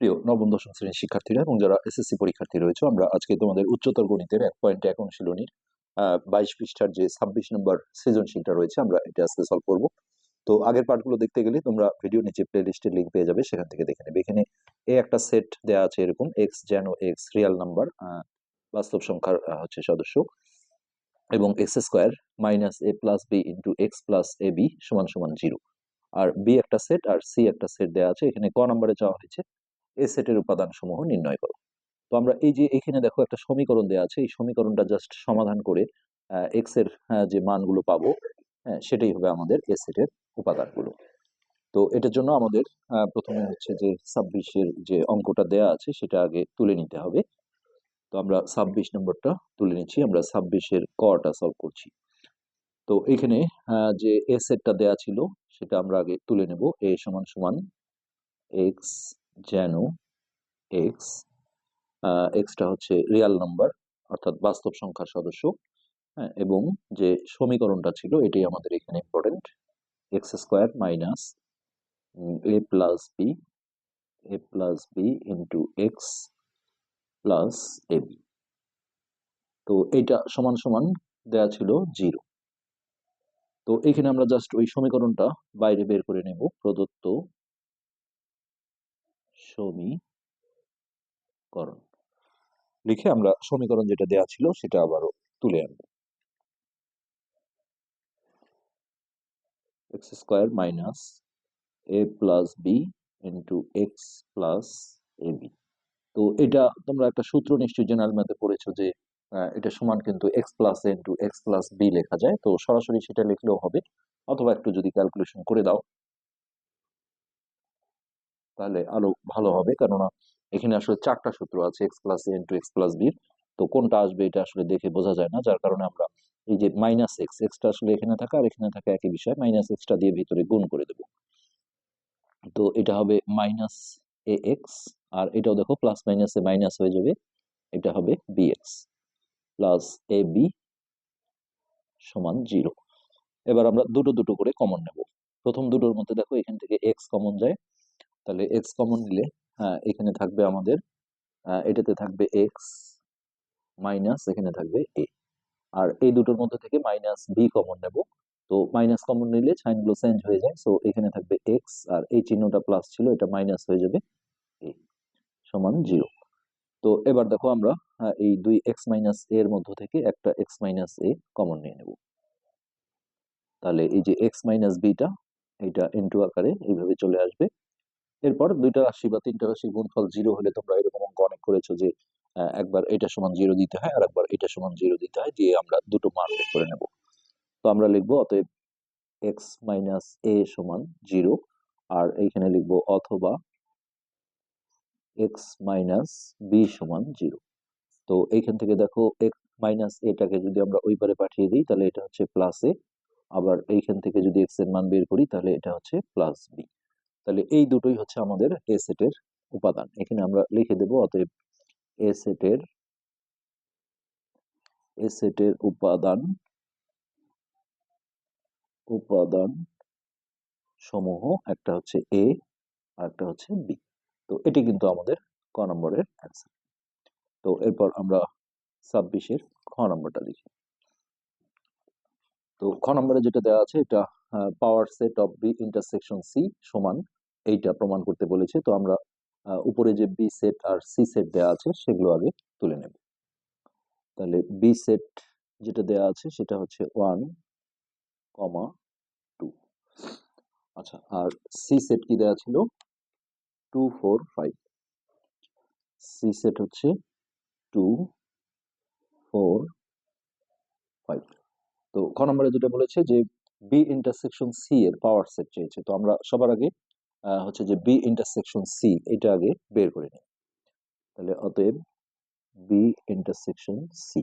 প্রিয় নবম, দশম শ্রেণির শিক্ষার্থীরা এবং যারা এসএসসি পরীক্ষার্থী রয়েছে, আমরা আজকে তোমাদের উচ্চতর গণিতের এক পয়েন্ট এক অনুশীলনীর বাইশ পৃষ্ঠার যে ছাব্বিশ নম্বর সৃজনশীলটা রয়েছে, আমরা এটা আজকে সলভ করব। তো আগের পার্টগুলো দেখতে গেলে তোমরা ভিডিও নিচে প্লে লিস্টের লিঙ্ক পেয়ে যাবে, সেখান থেকে দেখে নেবে। এখানে এ একটা সেট দেওয়া আছে এরকম এক্স জ্যানো এক্স রিয়াল নাম্বার বাস্তব সংখ্যার হচ্ছে সদস্য, এবং X square minus A plus B into X plus A B সমান সমান জিরো আর বি একটা সেট আর সি একটা সেট দেওয়া আছে, এখানে ক নম্বরে চাওয়া হয়েছে? এ সেটের উপাদান সমূহ নির্ণয় করো। তো আমরা এই যে এখানে দেখো একটা সমীকরণ দেওয়া আছে এই সমীকরণটা জাস্ট সমাধান করে এক্সের যে মানগুলো পাবো হ্যাঁ, সেটাই হবে আমাদের এ সেটের উপাদানগুলো। তো এটার জন্য আমাদের প্রথমে হচ্ছে যে ছাব্বিশের যে অঙ্কটা দেয়া আছে সেটা আগে তুলে নিতে হবে। তো আমরা ছাব্বিশ নম্বরটা তুলে নিচ্ছি আমরা ছাব্বিশের কটা সলভ করছি। তো এখানে যে এ সেটটা দেয়া ছিল সেটা আমরা আগে তুলে নেব এ সমান সমান এক্স যেন এক্স এক্সটা হচ্ছে রিয়াল নাম্বার অর্থাৎ বাস্তব সংখ্যার সদস্য হ্যাঁ এবং যে সমীকরণটা ছিল এটাই আমাদের এখানে important X square minus A plus B A plus B into X plus A B তো এইটা সমান সমান দেয়া ছিল জিরো তো এখানে আমরা জাস্ট ওই সমীকরণটা বাইরে বের করে নেব, প্রদত্ত সমীকরণ লিখে আমরা সমীকরণ যেটা দেয়া ছিল সেটা আবারও তুলে আনব। X square minus A plus B into X plus A B. তো এটা তোমরা একটা সূত্র নিশ্চয়ই জেনারেল ম্যাথে পড়েছো যে এটা সমান কিন্তু X plus A into X plus B লেখা যায়। তো সরাসরি সেটা লিখলেও হবে। অথবা একটু যদি ক্যালকুলেশন করে দাও। তাহলে আরও ভালো হবে। কেননা এখানে আসলে চারটা সূত্র আছে X plus A into X plus বির তো কোনটা আসবে এটা আসলে দেখে বোঝা যায় না। যার কারণে আমরা এই যে মাইনাস এক্স এক্সটা আসলে এখানে থাকা আর এখানে থাকা একই বিষয়। মাইনাস এক্সটা দিয়ে ভিতরে গুণ করে দেব। তো এটা হবে মাইনাস এ এক্স আর এটাও দেখো প্লাস মাইনাস মাইনাস হয়ে যাবে। এটা হবে B X plus A B সমান জিরো এবার আমরা দুটো দুটো করে কমন নেব। প্রথম দুটোর মধ্যে দেখো এখান থেকে এক্স কমন যায়। তাহলে এক্স কমন নিলে হ্যাঁ এখানে থাকবে আমাদের এটাতে থাকবে এক্স মাইনাস এখানে থাকবে এ আর এই দুটোর মধ্যে থেকে মাইনাস বি কমন নেব। তো মাইনাস কমন নিলে সাইনগুলো চেঞ্জ হয়ে যায় সো এখানে থাকবে এক্স আর এই চিহ্নটা প্লাস ছিল এটা মাইনাস হয়ে যাবে এ সমান জিরো তো এবার দেখো আমরা আহ, এই দুই এক্স মাইনাস এর মধ্য থেকে একটা এক্স মাইনাস এ কমন নিয়ে নেব। তাহলে এই যে এক্স মাইনাস বিটা এটা ইন্টু আকারে এইভাবে চলে আসবে। এরপর দুইটা রাশি বা তিনটা রাশির গুণফল জিরো হলে তোমরা এরকম অঙ্ক অনেক করেছ যে একবার এটা সমান জিরো দিতে হয় আর একবার এটা সমান জিরো দিতে হয়, দিয়ে আমরা দুটো মান বের করে নেব। তো আমরা লিখব অতএব এক্স মাইনাস এ সমান জিরো আর এইখানে লিখব অথবা এক্স মাইনাস বি সমান জিরো তো এইখান থেকে দেখো এক্স মাইনাস এটাকে যদি আমরা ওই পারে পাঠিয়ে দিই, তাহলে এটা হচ্ছে প্লাস এ আবার এইখান থেকে যদি এক্সের মান বের করি, তাহলে এটা হচ্ছে প্লাস বি তাহলে এই দুটোই হচ্ছে আমাদের এ সেটের উপাদান। এখানে আমরা লিখে দেব, অতএব এ সেটের এ সেটের উপাদান উপাদান সমূহ, একটা হচ্ছে এ আর একটা হচ্ছে বি তো এটি কিন্তু আমাদের ক নম্বরের অ্যান্সার তো এরপর আমরা ছাব্বিশের খ নম্বরটা লিখি। তো খ নম্বরে যেটা দেওয়া আছে, এটা power set of B intersection C সমান এইটা প্রমাণ করতে বলেছে। তো আমরা উপরে যে বি সেট আর সি সেট দেওয়া আছে, সেগুলো আগে তুলে নেব। তাহলে বি সেট যেটা দেওয়া আছে, সেটা হচ্ছে ওয়ান কমা টু আচ্ছা আর সি সেট কি দেওয়া ছিল? Two four five C set হচ্ছে টু ফোর ফাইভ তো খ নম্বরে যেটা বলেছে যে বি ইন্টারসেকশন সি এর পাওয়ার সেট চেয়েছে। তো আমরা সবার আগে হচ্ছে যে বি ইন্টারসেকশন সি এটা আগে বের করে নিই। তাহলে অতএব বি ইন্টারসেকশন সি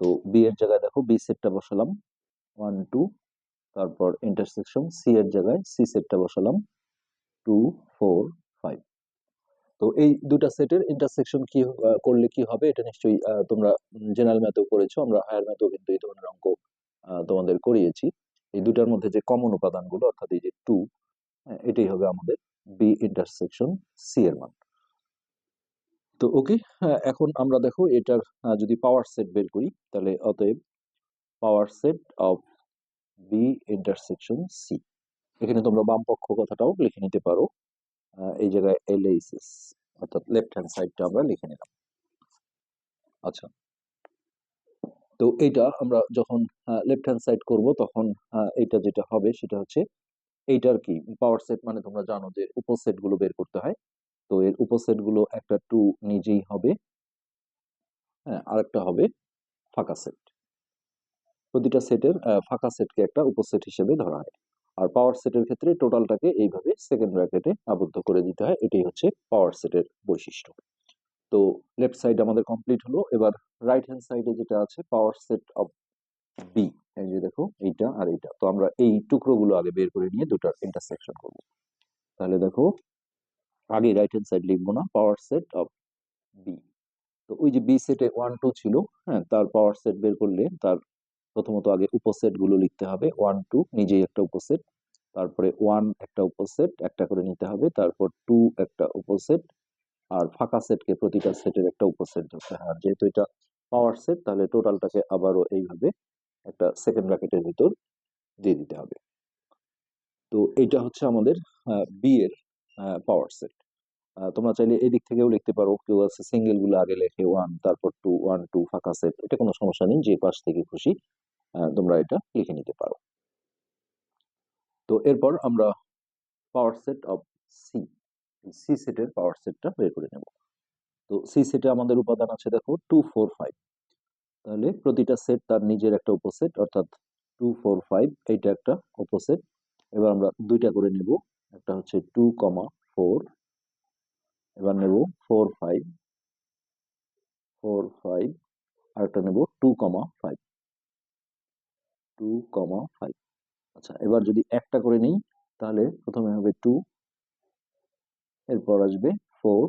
তো বি এর জায়গায় দেখো বি সেটটা বসালাম ওয়ান টু তারপর ইন্টারসেকশন সি এর জায়গায় সি সেটটা বসালাম টু ফোর ফাইভ তো এই দুটা সেটের ইন্টারসেকশন কি করলে কি হবে? এটা নিশ্চয়ই তোমরা জেনারেল ম্যাথেও করেছ, আমরা হায়ার ম্যাথেও কিন্তু এই ধরনের অঙ্ক তোমাদের করিয়েছি। এই দুটার মধ্যে যে কমন উপাদানগুলো, অর্থাৎ এই যে টু এটাই হবে আমাদের বি ইন্টারসেকশন সি এর মান। তো ওকে এখন আমরা দেখো এটার যদি পাওয়ার সেট বের করি, তাহলে অতএব power set of B intersection C এখানে তোমরা বাম পক্ষ কথাটাও লিখে নিতে পারো। এই জায়গায় এল এইচ অর্থাৎ লেফট হ্যান্ড সাইডটা আমরা লিখে নিলাম। আচ্ছা। তো এইটা আমরা যখন লেফট হ্যান্ড সাইড করব, তখন এইটা যেটা হবে সেটা হচ্ছে এইটার কি পাওয়ার সেট মানে তোমরা জানো যে উপসেটগুলো বের করতে হয়। তো এর উপসেটগুলো একটা টু নিজেই হবে। হ্যাঁ আরেকটা হবে ফাঁকা সেট প্রতিটা সেটের ফাঁকা সেটকে একটা উপসেট হিসেবে ধরা হয়। আর পাওয়ার সেটের ক্ষেত্রে টোটালটাকে এইভাবে সেকেন্ড ব্র্যাকেটে আবদ্ধ করে দিতে হয়। এটাই হচ্ছে পাওয়ার সেটের বৈশিষ্ট্য। তো লেফট সাইড আমাদের কমপ্লিট হলো। এবার রাইট হ্যান্ড সাইডে যেটা আছে পাওয়ার সেট অফ বি এই যে দেখো, এইটা আর এইটা। তো আমরা এই টুকরোগুলো আগে বের করে নিয়ে দুটার ইন্টারসেকশন করব। তাহলে দেখো, আগে রাইট হ্যান্ড সাইড লিখব না পাওয়ার সেট অফ বি তো ওই যে বি সেটে ওয়ান টু ছিল হ্যাঁ তার পাওয়ার সেট বের করলে তার প্রথমত আগে উপসেটগুলো লিখতে হবে ওয়ান টু নিজেই একটা উপসেট তারপরে ওয়ান একটা উপসেট একটা করে নিতে হবে, তারপর টু একটা উপসেট আর ফাঁকা সেটকে প্রতিটা সেটের একটা উপসেট ধরতে হয়। আর যেহেতু এটা পাওয়ার সেট তাহলে টোটালটাকে আবারও এইভাবে একটা সেকেন্ড ব্র্যাকেটের ভিতর দিয়ে দিতে হবে। তো এটা হচ্ছে আমাদের বি এর পাওয়ার সেট তোমরা চাইলে এই দিক থেকেও লিখতে পারো, কেউ আছে সিঙ্গেলগুলো আগে লেখে ওয়ান তারপর টু ওয়ান টু ফাঁকা সেট এটা কোনো সমস্যা নেই, যে পাশ থেকে খুশি তোমরা এটা লিখে নিতে পারো। তো এরপর আমরা power set of C C সেটের পাওয়ার সেটটা বের করে নেব। তো সি সেটে আমাদের উপাদান আছে দেখো টু ফোর ফাইভ তাহলে প্রতিটা সেট তার নিজের একটা উপসেট অর্থাৎ টু ফোর ফাইভ এইটা একটা উপসেট এবার আমরা দুইটা করে নেব। একটা হচ্ছে টু কমা ফোর এবার নেব ফোর ফাইভ ফোর ফাইভ আর একটা নেব two comma five two comma five আচ্ছা এবার যদি একটা করে নিই, তাহলে প্রথমে হবে টু এরপর আসবে ফোর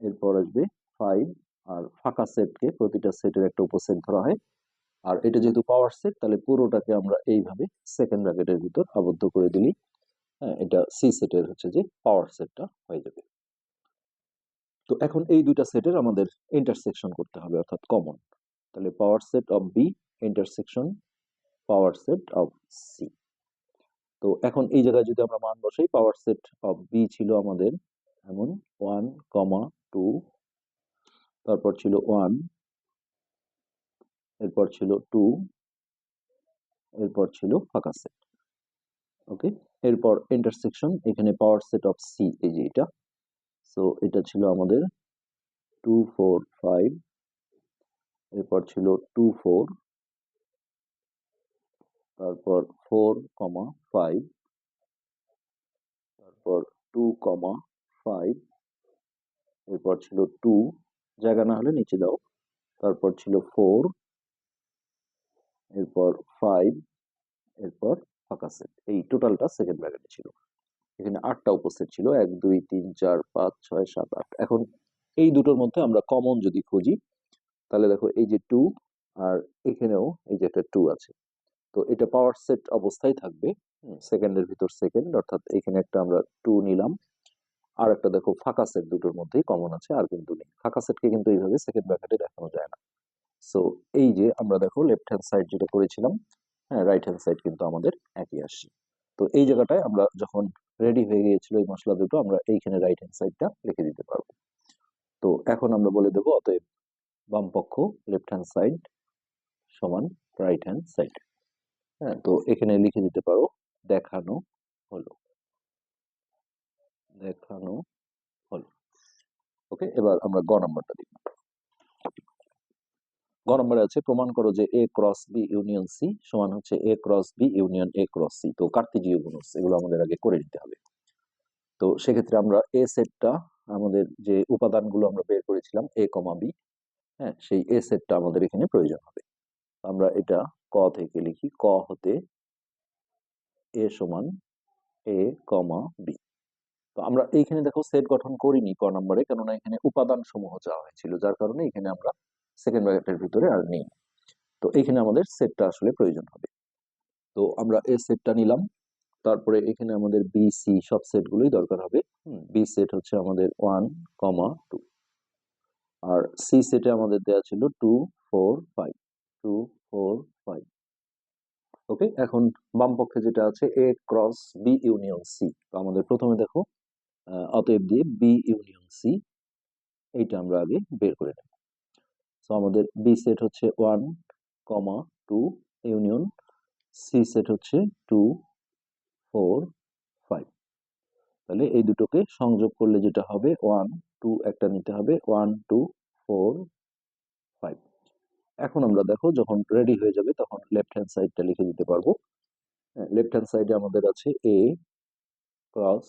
এরপর আসবে ফাইভ আর ফাঁকা সেটকে প্রতিটা সেটের একটা উপসেট ধরা হয়। আর এটা যেহেতু পাওয়ার সেট তাহলে পুরোটাকে আমরা এইভাবে সেকেন্ড ব্র্যাকেটের ভিতর আবদ্ধ করে দিলি হ্যাঁ এটা সি সেটের হচ্ছে যে পাওয়ার সেটটা হয়ে যাবে। তো এখন এই দুইটা সেটের আমাদের ইন্টারসেকশন করতে হবে, অর্থাৎ কমন তাহলে power set of B intersection power set of C তো এখন এই জায়গায় যদি আমরা মান বসাই পাওয়ার সেট অফ বি ছিল আমাদের এমন ওয়ান কমা টু তারপর ছিল ওয়ান, এরপর ছিল টু, এরপর ছিল ফাঁকা সেট, ওকে? এরপর ইন্টারসেকশন, এখানে পাওয়ার সেট অফ সি, এই যে এটা। সো, এটা ছিল আমাদের টু, ফোর, ফাইভ, এরপর ছিল টু, ফোর, তারপর ফোর, কমা ফাইভ, তারপর টু, কমা ফাইভ, এরপর ছিল টু জায়গা না হলে নিচে দাও। তারপর ছিল ফোর এরপর ফাইভ এরপর ফাঁকা সেট এই টোটালটা সেকেন্ড ব্র্যাকেটে ছিল। এখানে আটটা উপস্থিত ছিল। এক, দুই, তিন, চার, পাঁচ, ছয়, সাত, আট। এখন এই দুটোর মধ্যে আমরা কমন যদি খুঁজি, তাহলে দেখো এই যে টু আর এখানেও এই যে একটা টু আছে। তো এটা পাওয়ার সেট অবস্থায় থাকবে। সেকেন্ডের ভিতর সেকেন্ড অর্থাৎ এখানে একটা আমরা টু নিলাম। আর একটা দেখো, ফাঁকা সেট দুটোর মধ্যেই কমন আছে, আর কিন্তু নেই। ফাঁকা সেটকে কিন্তু এইভাবে সেকেন্ড ব্র্যাকেটে দেখানো যায় না। সো এই যে আমরা দেখো লেফট হ্যান্ড সাইড যেটা করেছিলাম হ্যাঁ রাইট হ্যান্ড সাইড কিন্তু আমাদের একই আসছে। তো এই জায়গাটায় আমরা যখন রেডি হয়ে গিয়েছিল এই মশলা দুটো, আমরা এইখানে রাইট হ্যান্ড সাইডটা লিখে দিতে পারব। তো এখন আমরা বলে দেবো, অতএব বাম পক্ষ লেফট হ্যান্ড সাইড সমান রাইট হ্যান্ড সাইড হ্যাঁ তো এখানে লিখে দিতে পারো, দেখানো হলো। দেখানো হলো। ওকে, এবার আমরা গ নম্বরটা দিব গ নম্বরে আছে, প্রমাণ করো যে A cross B union C সমান হচ্ছে A cross B union A cross C তো কার্তিজীয় গুণস এগুলো আমাদের আগে করে নিতে হবে। তো সেক্ষেত্রে আমরা এ সেটটা আমাদের যে উপাদানগুলো আমরা বের করেছিলাম এ কমা বি হ্যাঁ সেই এ সেটটা আমাদের এখানে প্রয়োজন হবে। আমরা এটা ক থেকে লিখি, ক হতে এ সমান এ কমা বি তো আমরা এইখানে দেখো সেট গঠন করিনি ক নম্বরে, কেননা এখানে উপাদান সমূহ চাওয়া হয়েছিল, যার কারণে এখানে আমরা সেকেন্ড ব্র্যাকেটের ভিতরে আর নেই। তো এখানে আমাদের সেটটা আসলে প্রয়োজন হবে। তো আমরা এ সেটটা নিলাম, তারপরে এখানে আমাদের বি সি সব সেটগুলোই দরকার হবে। বি সেট হচ্ছে আমাদের ওয়ান কমা টু আর সি সেটে আমাদের দেওয়া ছিল two four five two four five okay এখন বাম পক্ষে যেটা আছে A cross B union C তো আমাদের প্রথমে দেখো অতএব দিয়ে বি ইউনিয়ন সি এইটা আমরা আগে বের করে নেব। সো আমাদের বি সেট হচ্ছে one comma two union C set হচ্ছে টু ফোর ফাইভ তাহলে এই দুটোকে সংযোগ করলে যেটা হবে ওয়ান টু একটা নিতে হবে ওয়ান টু ফোর ফাইভ এখন আমরা দেখো, যখন রেডি হয়ে যাবে, তখন লেফট হ্যান্ড সাইডটা লিখে দিতে পারব। লেফট হ্যান্ড সাইডে আমাদের আছে A cross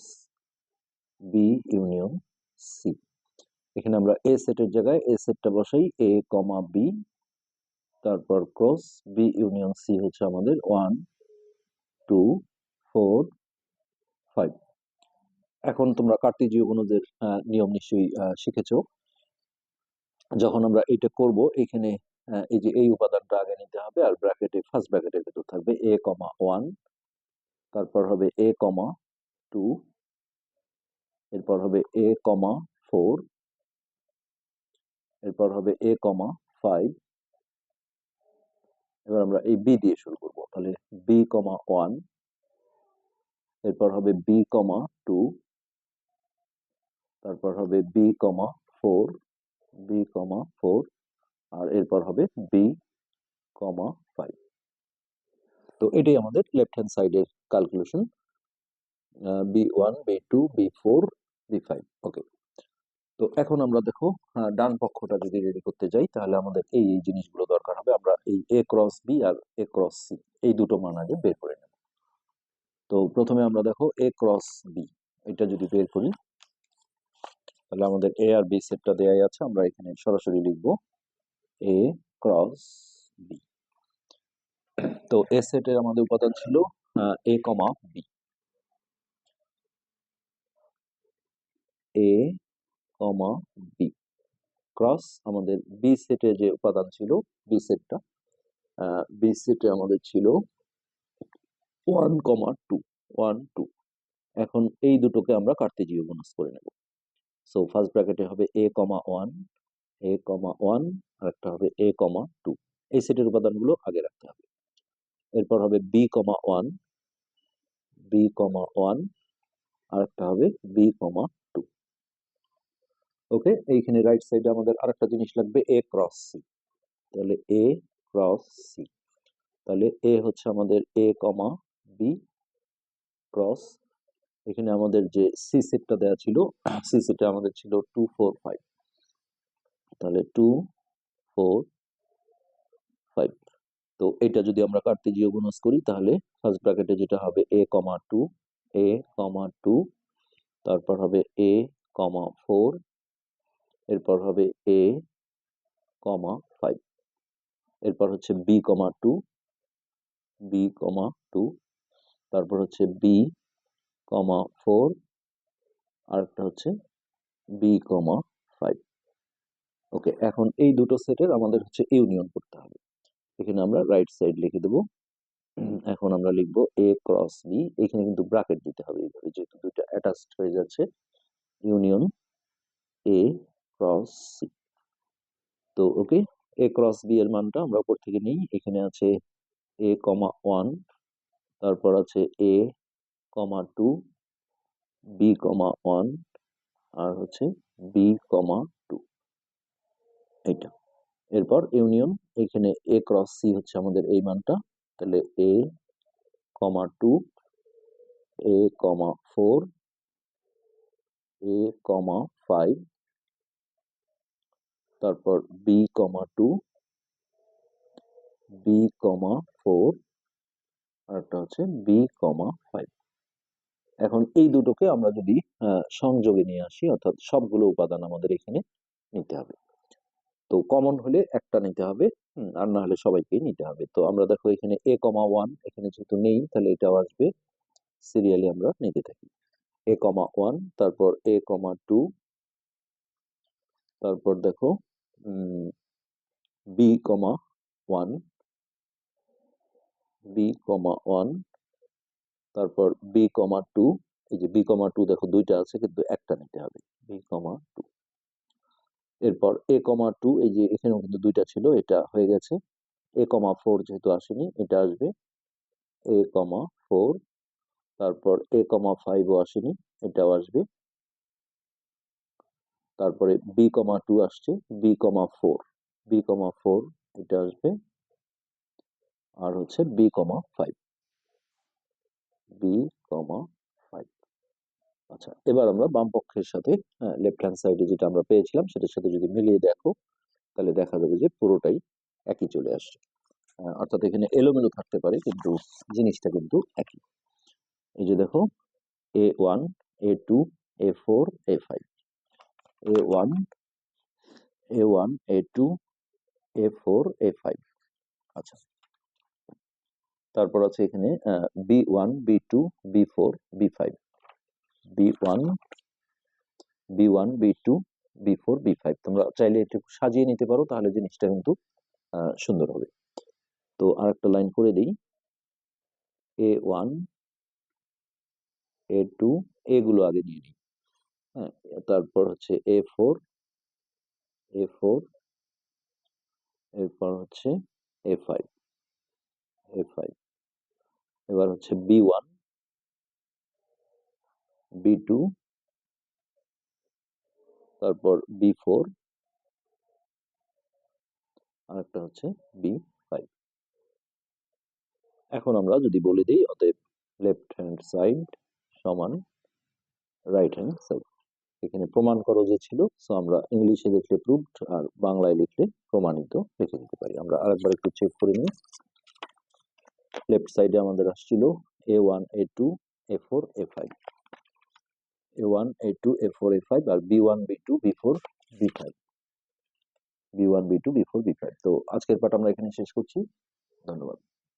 B union C এখানে আমরা এ সেটের জায়গায় এ সেটটা বসাই এ কমা বি তারপর ক্রস বি ইউনিয়ন সি হচ্ছে আমাদের ওয়ান টু ফোর ফাইভ এখন তোমরা কার্টিজীয় গুণদের নিয়ম নিশ্চয়ই শিখেছো। যখন আমরা এটা করব, এখানে এই যে এই উপাদানটা আগে নিতে হবে, আর ব্র্যাকেটে ফার্স্ট ব্র্যাকেটের ভেতর থাকবে এ কমা ওয়ান তারপর হবে এ কমা টু এরপর হবে এ কমা ফোর এরপর হবে এ কমা ফাইভ এবার আমরা এই বি দিয়ে শুরু করব, তাহলে বি কমা ওয়ান এরপর হবে বি কমা টু তারপর হবে B comma four B comma four আর এরপর হবে বি কমা ফাইভ তো এটাই আমাদের লেফট হ্যান্ড সাইডের calculation B one B two B four B five okay তো এখন আমরা দেখো ডান পক্ষটা যদি রেডি করতে যাই, তাহলে আমাদের এই এই জিনিসগুলো দরকার হবে। আমরা এই এ ক্রস বি আর এ ক্রস সি এই দুটো মান আগে বের করে নেব। তো প্রথমে আমরা দেখো এ ক্রস বি এটা যদি বের করি, তাহলে আমাদের এ আর বি সেটটা দেয়াই আছে, আমরা এখানে সরাসরি লিখব এ ক্রস বি তো এ সেটের আমাদের উপাদান ছিল A comma B A comma B cross আমাদের বি সেটে যে উপাদান ছিল বি সেটটা বি সেটে আমাদের ছিল one comma two one two এখন এই দুটোকে আমরা কার্তেজীয় গুণস করে নেব। সো ফার্স্ট ব্র্যাকেটে হবে এ কমা ওয়ান এ কমা ওয়ান আর একটা হবে এ কমা টু এই সেটের উপাদানগুলো আগে রাখতে হবে। এরপর হবে B comma one B comma one আর একটা হবে বি কমা ওকে এইখানে রাইট সাইডে আমাদের আরেকটা জিনিস লাগবে এ ক্রস সি তাহলে এ ক্রস সি তাহলে এ হচ্ছে আমাদের এ কমা বি ক্রস এখানে আমাদের যে সি সেটটা দেওয়া ছিল সি সেটে আমাদের ছিল টু ফোর ফাইভ তাহলে টু ফোর ফাইভ তো এটা যদি আমরা কার্তেজীয় গুণস করি, তাহলে ফার্স্ট ব্র্যাকেটে যেটা হবে এ comma two A comma two তারপর হবে এ কমা ফোর এরপর হবে এ কমা ফাইভ এরপর হচ্ছে B comma two B comma two তারপর হচ্ছে বি কমা ফোর আর একটা হচ্ছে বি কমা ফাইভ ওকে এখন এই দুটো সেটের আমাদের হচ্ছে ইউনিয়ন করতে হবে। এখানে আমরা রাইট সাইড লিখে দেবো। এখন আমরা লিখব এ ক্রস বি এখানে কিন্তু ব্রাকেট দিতে হবে এইভাবে, যেহেতু দুটো অ্যাটাচড হয়ে যাচ্ছে ইউনিয়ন এ ক্রস সি তো ওকে এ ক্রস বি এর মানটা আমরা উপর থেকে নিই, এখানে আছে এ কমা ওয়ান তারপর আছে A comma two B comma one আর হচ্ছে বি কমা টু এইটা। এরপর ইউনিয়ন এখানে এ ক্রস সি হচ্ছে আমাদের এই মানটা, তাহলে A comma two A comma four A comma five তারপর B comma two B comma four আর একটা হচ্ছে বি কমা ফাইভ এখন এই দুটোকে আমরা যদি সংযোগে নিয়ে আসি, অর্থাৎ সবগুলো উপাদান আমাদের এখানে নিতে হবে। তো কমন হলে একটা নিতে হবে আর না হলে সবাইকেই নিতে হবে। তো আমরা দেখো এখানে এ কমা ওয়ান এখানে যেহেতু নেই, তাহলে এটাও আসবে। সিরিয়ালি আমরা নিতে থাকি। এ কমা ওয়ান তারপর এ কমা টু তারপর দেখো B comma one B comma one তারপর বি কমা টু এই যে বি কমা টু দেখো দুইটা আছে, কিন্তু একটা নিতে হবে বি কমা টু এরপর এ কমা টু এই যে এখানেও কিন্তু দুইটা ছিল, এটা হয়ে গেছে। এ কমা ফোর যেহেতু আসেনি, এটা আসবে। এ কমা ফোর তারপর এ কমা ফাইভও আসেনি, এটাও আসবে। তারপরে বি কমা টু আসছে B comma four B comma four এটা আসবে, আর হচ্ছে B comma five B comma five আচ্ছা এবার আমরা বাম পক্ষের সাথে লেফট হ্যান্ড সাইডে যেটা আমরা পেয়েছিলাম সেটার সাথে যদি মিলিয়ে দেখো, তাহলে দেখা যাবে যে পুরোটাই একই চলে আসছে। অর্থাৎ এখানে এলোমেলো থাকতে পারে, কিন্তু জিনিসটা কিন্তু একই। এই যে দেখো A one A two A four A five A one A one A two A four A five আচ্ছা। তারপর আছে এখানে B one B two B four B five B one B one B two B four B five তোমরা চাইলে একটু সাজিয়ে নিতে পারো, তাহলে জিনিসটা কিন্তু সুন্দর হবে। তো আরেকটা লাইন করে দিই। এ ওয়ান এ টু এগুলো আগে নিয়ে নিই। হ্যাঁ তারপর হচ্ছে এ ফোর এ ফোর এরপর হচ্ছে এ ফাইভ এ ফাইভ এবার হচ্ছে বি ওয়ান বি টু তারপর বি ফোর আর একটা হচ্ছে বি ফাইভ এখন আমরা যদি বলে দিই, অতএব লেফট হ্যান্ড সাইড সমান রাইট হ্যান্ড সাইড এখানে প্রমাণ করো যে ছিল। সো আমরা ইংলিশে লিখলে প্রুভড আর বাংলায় লিখলে প্রমাণিত লিখে দিতে পারি। আমরা আরেকবার একটু চেক করে নিই। লেফট সাইডে আমাদের আসছিল A one A two A four A five A one A two A four A five R B one B two B four B five B one B two B four B five তো আজকের পাঠ আমরা এখানে শেষ করছি। ধন্যবাদ।